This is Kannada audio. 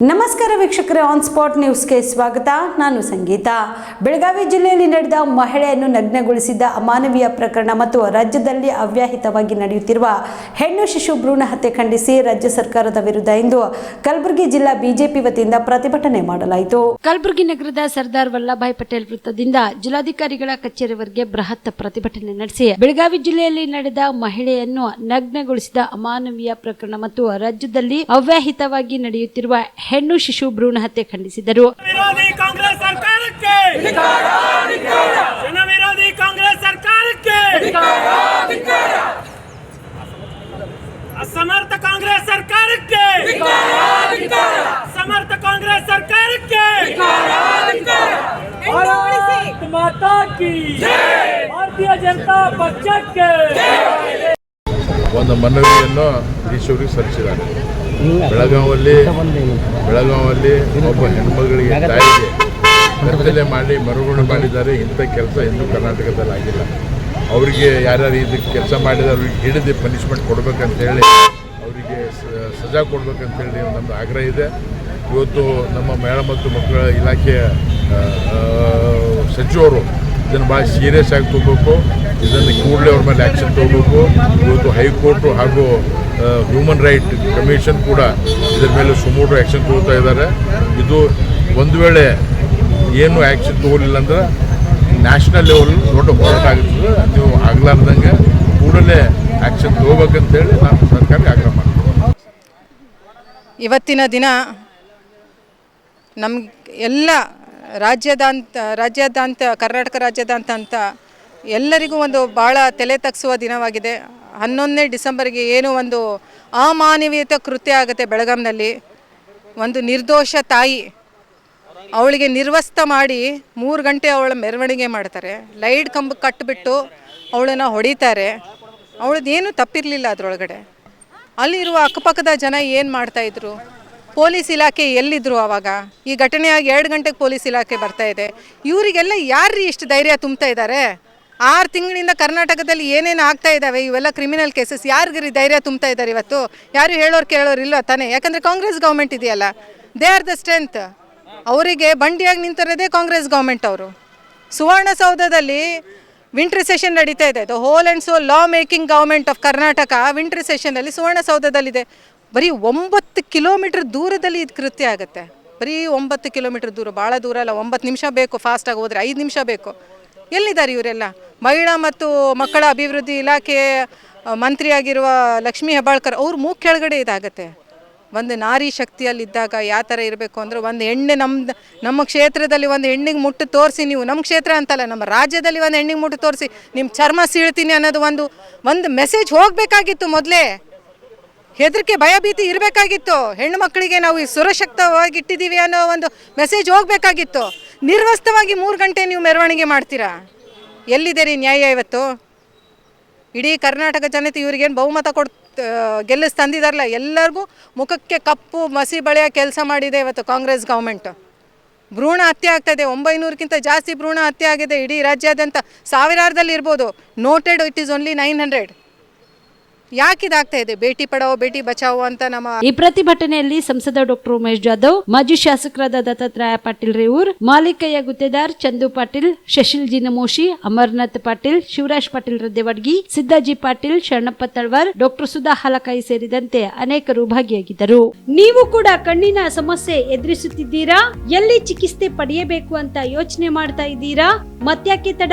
ನಮಸ್ಕಾರ ವೀಕ್ಷಕರೇ ಆನ್ ಸ್ಪಾಟ್ ನ್ಯೂಸ್ಗೆ ಸ್ವಾಗತ. ನಾನು ಸಂಗೀತ. ಬೆಳಗಾವಿ ಜಿಲ್ಲೆಯಲ್ಲಿ ನಡೆದ ಮಹಿಳೆಯನ್ನು ನಗ್ನಗೊಳಿಸಿದ್ದ ಅಮಾನವೀಯ ಪ್ರಕರಣ ಮತ್ತು ರಾಜ್ಯದಲ್ಲಿ ಅವ್ಯಾಹಿತವಾಗಿ ನಡೆಯುತ್ತಿರುವ ಹೆಣ್ಣು ಶಿಶು ಭ್ರೂಣ ಹತ್ಯೆ ಖಂಡಿಸಿ ರಾಜ್ಯ ಸರ್ಕಾರದ ವಿರುದ್ಧ ಇಂದು ಕಲಬುರಗಿ ಜಿಲ್ಲಾ ಬಿಜೆಪಿ ವತಿಯಿಂದ ಪ್ರತಿಭಟನೆ ಮಾಡಲಾಯಿತು. ಕಲಬುರಗಿ ನಗರದ ಸರ್ದಾರ್ ವಲ್ಲಭಾಯ್ ಪಟೇಲ್ ವೃತ್ತದಿಂದ ಜಿಲ್ಲಾಧಿಕಾರಿಗಳ ಕಚೇರಿವರೆಗೆ ಬೃಹತ್ ಪ್ರತಿಭಟನೆ ನಡೆಸಿ ಬೆಳಗಾವಿ ಜಿಲ್ಲೆಯಲ್ಲಿ ನಡೆದ ಮಹಿಳೆಯನ್ನು ನಗ್ನಗೊಳಿಸಿದ ಅಮಾನವೀಯ ಪ್ರಕರಣ ಮತ್ತು ರಾಜ್ಯದಲ್ಲಿ ಅವ್ಯಾಹಿತವಾಗಿ ನಡೆಯುತ್ತಿರುವ ಹೆಣ್ಣು ಶಿಶು ಭ್ರೂಣ ಹತ್ಯೆ ಖಂಡಿಸಿದರು. ವಿರೋಧಿ ಕಾಂಗ್ರೆಸ್ ಸರ್ಕಾರಕ್ಕೆ! ಜನ ವಿರೋಧಿ ಕಾಂಗ್ರೆಸ್ ಸರ್ಕಾರಕ್ಕೆ! ಅಸಮರ್ಥ ಕಾಂಗ್ರೆಸ್ ಸರ್ಕಾರಕ್ಕೆ! ಸಮರ್ಥ ಕಾಂಗ್ರೆಸ್ ಸರ್ಕಾರಕ್ಕೆ! ಮಾತಾ ಕಿ ಭಾರತೀಯ ಜನತಾ ಪಕ್ಷಕ್ಕೆ! ಒಂದು ಮನವಿಯನ್ನು ಈಶ್ವರಿಗೆ ಸಲ್ಲಿಸಿದ್ದಾರೆ. ಬೆಳಗಾವಲ್ಲಿ ಬೆಳಗಾವಲ್ಲಿ ಒಬ್ಬ ಹೆಣ್ಮಗಳಿಗೆ ತಾಯಿಗೆ ಕತ್ತಲೆ ಮಾಡಿ ಮರುಗುಣ ಮಾಡಿದ್ದಾರೆ ಇಂಥ ಕೆಲಸ ಇನ್ನೂ ಕರ್ನಾಟಕದಲ್ಲಿ ಆಗಿಲ್ಲ. ಅವರಿಗೆ ಯಾರ್ಯಾರು ಇದಕ್ಕೆ ಕೆಲಸ ಮಾಡಿದ ಅವ್ರಿಗೆ ಹಿಡಿದು ಪನಿಷ್ಮೆಂಟ್ ಕೊಡಬೇಕಂತ ಹೇಳಿ ಅವರಿಗೆ ಸ- ಸಜಾ ಕೊಡ್ಬೇಕಂತೇಳಿ ನಮ್ಮದು ಆಗ್ರಹ ಇದೆ. ಇವತ್ತು ನಮ್ಮ ಮಹಿಳಾ ಮತ್ತು ಮಕ್ಕಳ ಇಲಾಖೆಯ ಸಚಿವರು ಇದನ್ನು ಭಾಳ ಸೀರಿಯಸ್ ಆಗಿ ತಗೋಬೇಕು. ಇದನ್ನು ಕೂಡಲೇ ಅವ್ರ ಮೇಲೆ ಆ್ಯಕ್ಷನ್ ತಗೋಬೇಕು. ಇವತ್ತು ಹೈಕೋರ್ಟು ಹಾಗೂ ಹ್ಯೂಮನ್ ರೈಟ್ ಕಮಿಷನ್ ಕೂಡ ಇದರ ಮೇಲೆ ಸುಮೋಟು ಆ್ಯಕ್ಷನ್ ತಗೋತಾ ಇದ್ದಾರೆ. ಇದು ಒಂದು ವೇಳೆ ಏನು ಆ್ಯಕ್ಷನ್ ತಗೊಳ್ಳಿಲ್ಲ ಅಂದ್ರೆ ನ್ಯಾಷನಲ್ ಲೆವೆಲ್ ದೊಡ್ಡ ಹೋರಾಟ ಆಗುತ್ತದೆ. ನೀವು ಆಗಲಾರ್ದಂಗೆ ಕೂಡಲೇ ಆ್ಯಕ್ಷನ್ ತಗೋಬೇಕಂತೇಳಿ ನಾನು ಸರ್ಕಾರಕ್ಕೆ ಆಗ್ರಹ ಮಾಡ್ತೀನಿ. ಇವತ್ತಿನ ದಿನ ನಮ್ಗೆ ಎಲ್ಲ ರಾಜ್ಯದಾಂತ ರಾಜ್ಯದಂತ ಕರ್ನಾಟಕ ರಾಜ್ಯದಾಂತ ಎಲ್ಲರಿಗೂ ಒಂದು ಭಾಳ ತಲೆ ತಗ್ಸುವ ದಿನವಾಗಿದೆ. ಹನ್ನೊಂದನೇ ಡಿಸೆಂಬರ್ಗೆ ಏನೋ ಒಂದು ಅಮಾನವೀಯತೆ ಕೃತ್ಯ ಆಗುತ್ತೆ ಬೆಳಗಾಂನಲ್ಲಿ. ಒಂದು ನಿರ್ದೋಷ ತಾಯಿ ಅವಳಿಗೆ ನಿರ್ವಸ್ತ ಮಾಡಿ ಮೂರು ಗಂಟೆ ಅವಳ ಮೆರವಣಿಗೆ ಮಾಡ್ತಾರೆ. ಲೈಟ್ ಕಂಬ ಕಟ್ಟಿಬಿಟ್ಟು ಅವಳನ್ನು ಹೊಡಿತಾರೆ. ಅವಳದ್ದೇನು ತಪ್ಪಿರಲಿಲ್ಲ ಅದರೊಳಗಡೆ. ಅಲ್ಲಿರುವ ಅಕ್ಕಪಕ್ಕದ ಜನ ಏನು ಮಾಡ್ತಾಯಿದ್ರು ಪೊಲೀಸ್ ಇಲಾಖೆ ಎಲ್ಲಿದ್ರು ಆವಾಗ ಈ ಘಟನೆಯಾಗಿ ಎರಡು ಗಂಟೆಗೆ ಪೊಲೀಸ್ ಇಲಾಖೆ ಬರ್ತಾ ಇದೆ. ಇವರಿಗೆಲ್ಲ ಯಾರ್ರೀ ಇಷ್ಟು ಧೈರ್ಯ ತುಂಬ್ತಾ ಇದ್ದಾರೆ? ಆರು ತಿಂಗಳಿಂದ ಕರ್ನಾಟಕದಲ್ಲಿ ಏನೇನು ಆಗ್ತಾ ಇದ್ದಾವೆ ಇವೆಲ್ಲ ಕ್ರಿಮಿನಲ್ ಕೇಸಸ್ ಯಾರಿಗಿರಿ ಧೈರ್ಯ ತುಂಬ್ತಾ ಇದ್ದಾರೆ ಇವತ್ತು? ಯಾರು ಹೇಳೋರು ಕೇಳೋರು ಇಲ್ಲ ತಾನೇ? ಯಾಕಂದರೆ ಕಾಂಗ್ರೆಸ್ ಗೌರ್ಮೆಂಟ್ ಇದೆಯಲ್ಲ ದೇ ಆರ್ ದ ಸ್ಟ್ರೆಂತ್ ಅವರಿಗೆ ಬಂಡಿಯಾಗಿ ನಿಂತಿರೋದೇ ಕಾಂಗ್ರೆಸ್ ಗೌರ್ಮೆಂಟ್ ಅವರು. ಸುವರ್ಣಸೌಧದಲ್ಲಿ ವಿಂಟರ್ ಸೆಷನ್ ನಡೀತಾ ಇದೆ. The whole and so law making government of Karnataka winter ಸೆಷನಲ್ಲಿ ಸುವರ್ಣಸೌಧದಲ್ಲಿದೆ. ಬರೀ ಒಂಬತ್ತು ಕಿಲೋಮೀಟ್ರ್ ದೂರದಲ್ಲಿ ಇದು ಕೃತ್ಯ ಆಗುತ್ತೆ. ಬರೀ ಒಂಬತ್ತು ಕಿಲೋಮೀಟ್ರ್ ದೂರ, ಭಾಳ ದೂರ ಅಲ್ಲ, ಒಂಬತ್ತು ನಿಮಿಷ ಬೇಕು ಫಾಸ್ಟಾಗಿ ಹೋದರೆ ಐದು ನಿಮಿಷ ಬೇಕು. ಎಲ್ಲಿದ್ದಾರೆ ಇವರೆಲ್ಲ? ಮಹಿಳಾ ಮತ್ತು ಮಕ್ಕಳ ಅಭಿವೃದ್ಧಿ ಇಲಾಖೆ ಮಂತ್ರಿಯಾಗಿರುವ ಲಕ್ಷ್ಮೀ ಹೆಬ್ಬಾಳ್ಕರ್, ಅವ್ರ ಮೂಗ್ ಕೆಳಗಡೆ ಇದಾಗತ್ತೆ. ಒಂದು ನಾರಿ ಶಕ್ತಿಯಲ್ಲಿದ್ದಾಗ ಯಾವ ಥರ ಇರಬೇಕು ಅಂದರೆ ಒಂದು ಹೆಣ್ಣೆ ನಮ್ಮ ನಮ್ಮ ಕ್ಷೇತ್ರದಲ್ಲಿ ಒಂದು ಹೆಣ್ಣಿಗೆ ಮುಟ್ಟು ತೋರಿಸಿ ನೀವು. ನಮ್ಮ ಕ್ಷೇತ್ರ ಅಂತಲ್ಲ, ನಮ್ಮ ರಾಜ್ಯದಲ್ಲಿ ಒಂದು ಹೆಣ್ಣಿಗೆ ಮುಟ್ಟು ತೋರಿಸಿ ನಿಮ್ಮ ಚರ್ಮ ಸೀಳ್ತೀನಿ ಅನ್ನೋದು ಒಂದು ಒಂದು ಮೆಸೇಜ್ ಹೋಗಬೇಕಾಗಿತ್ತು ಮೊದಲೇ. ಹೆದರಿಕೆ ಭಯಭೀತಿ ಇರಬೇಕಾಗಿತ್ತು. ಹೆಣ್ಣು ಮಕ್ಕಳಿಗೆ ನಾವು ಸುರಕ್ಷಿತವಾಗಿ ಇಟ್ಟಿದ್ದೀವಿ ಅನ್ನೋ ಒಂದು ಮೆಸೇಜ್ ಹೋಗಬೇಕಾಗಿತ್ತು. ನಿರ್ವಸ್ತವಾಗಿ ಮೂರು ಗಂಟೆ ನೀವು ಮೆರವಣಿಗೆ ಮಾಡ್ತೀರಾ? ಎಲ್ಲಿದೆ ರೀ ನ್ಯಾಯ ಇವತ್ತು? ಇಡೀ ಕರ್ನಾಟಕ ಜನತೆ ಇವ್ರಿಗೇನು ಬಹುಮತ ಕೊಡ್ ಗೆಲ್ಲಿಸ್ ತಂದಿದಾರಲ್ಲ ಎಲ್ಲರಿಗೂ ಮುಖಕ್ಕೆ ಕಪ್ಪು, ಮಸಿ ಬಳೆಯ ಕೆಲಸ ಮಾಡಿದೆ ಇವತ್ತು ಕಾಂಗ್ರೆಸ್ ಗೌರ್ಮೆಂಟು. ಭ್ರೂಣ ಹತ್ಯೆ ಆಗ್ತಾಯಿದೆ. ಒಂಬೈನೂರಕ್ಕಿಂತ ಜಾಸ್ತಿ ಭ್ರೂಣ ಹತ್ಯೆ ಆಗಿದೆ ಇಡೀ ರಾಜ್ಯಾದ್ಯಂತ. ಸಾವಿರಾರದಲ್ಲಿ ಇರ್ಬೋದು noted it is only nine hundred ಯಾಕೆ ಇದಾಗ್ತಾ ಇದೆ? ಭೇಟಿ ಪಡಾವೋ ಬೇಟಿ ಬಚಾವೋ ಅಂತ ನಮ್ಮ ಈ ಪ್ರತಿಭಟನೆಯಲ್ಲಿ ಸಂಸದ ಡಾಕ್ಟರ್ ಉಮೇಶ್ ಜಾಧವ್, ಮಾಜಿ ಶಾಸಕರಾದ ದತ್ತಾತ್ರೇಯ ಪಾಟೀಲ್ ರೇವೂರ್, ಮಾಲಿಕಯ್ಯ ಗುತ್ತೇದಾರ್ ಚಂದು ಪಾಟೀಲ್ ಶಶಿಲ್ ಜಿನಮೋಶಿ ಅಮರ್ನಾಥ್ ಪಾಟೀಲ್, ಶಿವರಾಜ್ ಪಾಟೀಲ್ ರದ್ದೆವಡ್ಗಿ, ಸಿದ್ದಾಜಿ ಪಾಟೀಲ್, ಶರಣಪ್ಪ ತಳ್ವಾರ್, ಡಾಕ್ಟರ್ ಸುಧಾ ಹಾಲಕಾಯಿ ಸೇರಿದಂತೆ ಅನೇಕರು ಭಾಗಿಯಾಗಿದ್ದರು. ನೀವು ಕೂಡ ಕಣ್ಣಿನ ಸಮಸ್ಯೆ ಎದುರಿಸುತ್ತಿದ್ದೀರಾ? ಎಲ್ಲಿ ಚಿಕಿತ್ಸೆ ಪಡೆಯಬೇಕು ಅಂತ ಯೋಚನೆ ಮಾಡ್ತಾ ಇದ್ದೀರಾ? ಮತ್ಯಾಕೆ ತಡ?